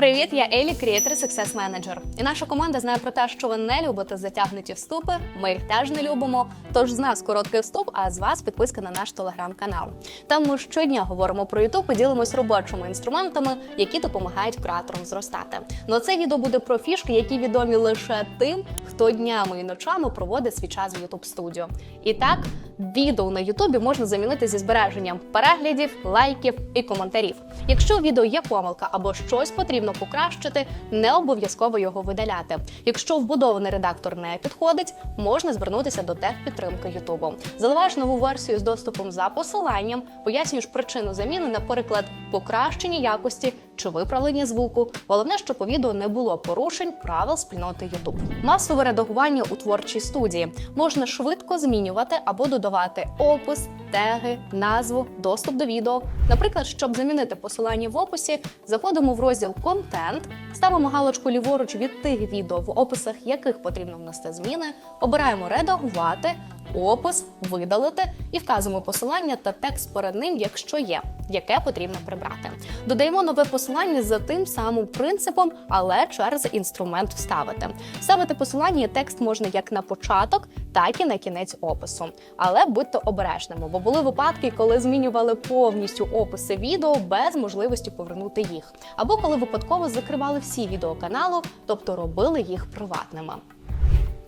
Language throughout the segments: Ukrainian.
Привіт, я Елі, креатор Success Manager. І наша команда знає про те, що ви не любите затягнуті вступи. Ми їх теж не любимо. Тож з нас короткий вступ, а з вас підписка на наш телеграм-канал. Там ми щодня говоримо про YouTube і ділимось робочими інструментами, які допомагають креаторам зростати. Ну а це відео буде про фішки, які відомі лише тим, хто днями і ночами проводить свій час в YouTube студіо. І так, відео на Ютубі можна замінити зі збереженням переглядів, лайків і коментарів. Якщо у відео є помилка або щось потрібно покращити, не обов'язково його видаляти. Якщо вбудований редактор не підходить, можна звернутися до техпідтримки Ютубу. Заливаєш нову версію з доступом за посиланням, пояснюєш причину заміни, наприклад, покращення якості чи виправлення звуку. Головне, щоб у відео не було порушень правил спільноти YouTube. Масове редагування у творчій студії можна швидко змінювати або додавати опис, теги, назву, доступ до відео. Наприклад, щоб замінити посилання в описі, заходимо в розділ Контент, ставимо галочку ліворуч від тих відео, в описах яких потрібно внести зміни, обираємо редагувати. Опис видалити і вказуємо посилання та текст перед ним, якщо є, яке потрібно прибрати. Додаємо нове посилання за тим самим принципом, але через інструмент вставити. Ставити посилання і текст можна як на початок, так і на кінець опису. Але будьте обережними, бо були випадки, коли змінювали повністю описи відео без можливості повернути їх, або коли випадково закривали всі відео каналу, тобто робили їх приватними.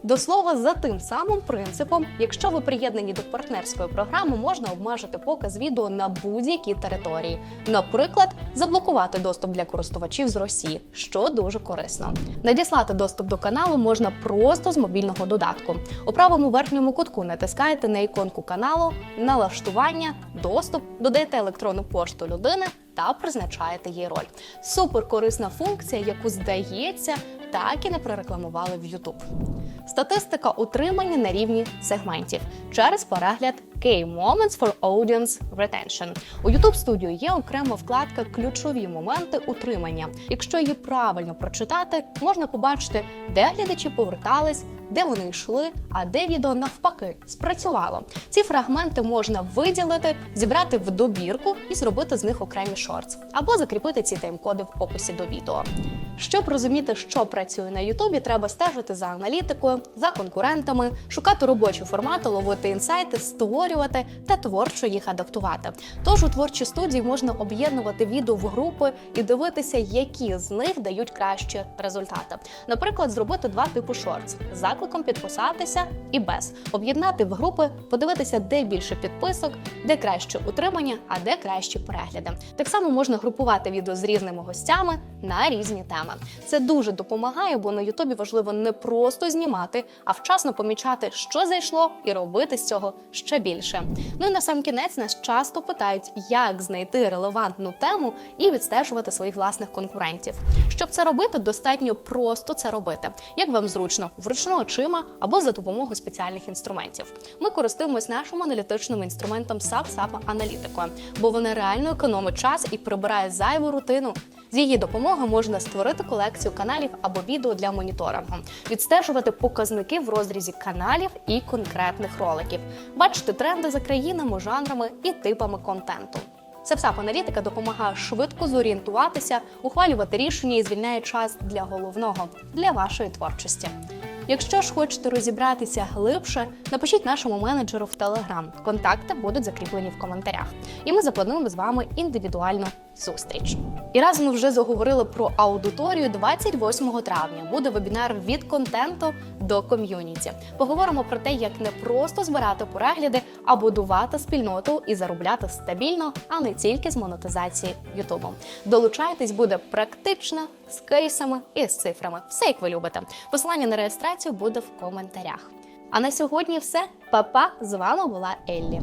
До слова, за тим самим принципом, якщо ви приєднані до партнерської програми, можна обмежити показ відео на будь-якій території. Наприклад, заблокувати доступ для користувачів з Росії, що дуже корисно. Надіслати доступ до каналу можна просто з мобільного додатку. У правому верхньому кутку натискаєте на іконку каналу, налаштування, доступ, додаєте електронну пошту людини та призначаєте їй роль. Супер корисна функція, яку здається, так і не прорекламували в YouTube. Статистика утримання на рівні сегментів через перегляд Key Moments for Audience Retention. У YouTube Studio є окрема вкладка Ключові моменти утримання. Якщо її правильно прочитати, можна побачити, де глядачі повертались, де вони йшли, а де відео навпаки спрацювало. Ці фрагменти можна виділити, зібрати в добірку і зробити з них окремі шортс, або закріпити ці тайм-коди в описі до відео. Щоб розуміти, що працює на Ютубі, треба стежити за аналітикою, за конкурентами, шукати робочі формати, ловити інсайти, створювати та творчо їх адаптувати. Тож у творчій студії можна об'єднувати відео в групи і дивитися, які з них дають кращі результати. Наприклад, зробити два типи шортс закликом підписатися і без об'єднати в групи, подивитися, де більше підписок, де краще утримання, а де кращі перегляди. Так само можна групувати відео з різними гостями на різні теми. Це дуже допомагає, бо на Ютубі важливо не просто знімати, а вчасно помічати, що зайшло, і робити з цього ще більше. Ну і на сам кінець нас часто питають, як знайти релевантну тему і відстежувати своїх власних конкурентів. Щоб це робити, достатньо просто це робити, як вам зручно, вручну очима або за допомогою спеціальних інструментів. Ми користуємось нашим аналітичним інструментом SAP аналітикою, бо вона реально економить час і прибирає зайву рутину. З її допомогою можна створити колекцію каналів або відео для моніторингу, відстежувати показники в розрізі каналів і конкретних роликів, бачити тренди за країнами, жанрами і типами контенту. Сепсап аналітика допомагає швидко зорієнтуватися, ухвалювати рішення і звільняє час для головного для вашої творчості. Якщо ж хочете розібратися глибше, напишіть нашому менеджеру в Телеграм. Контакти будуть закріплені в коментарях. І ми заплануємо з вами індивідуальну зустріч. І раз ми вже заговорили про аудиторію. 28 травня буде вебінар від контенту до ком'юніті. Поговоримо про те, як не просто збирати перегляди, а будувати спільноту і заробляти стабільно, а не тільки з монетизації Ютубу. Долучайтесь, буде практично з кейсами і з цифрами. Все як ви любите. Посилання на реєстрацію буде в коментарях. А на сьогодні все. Па-па! З вами була Еллі.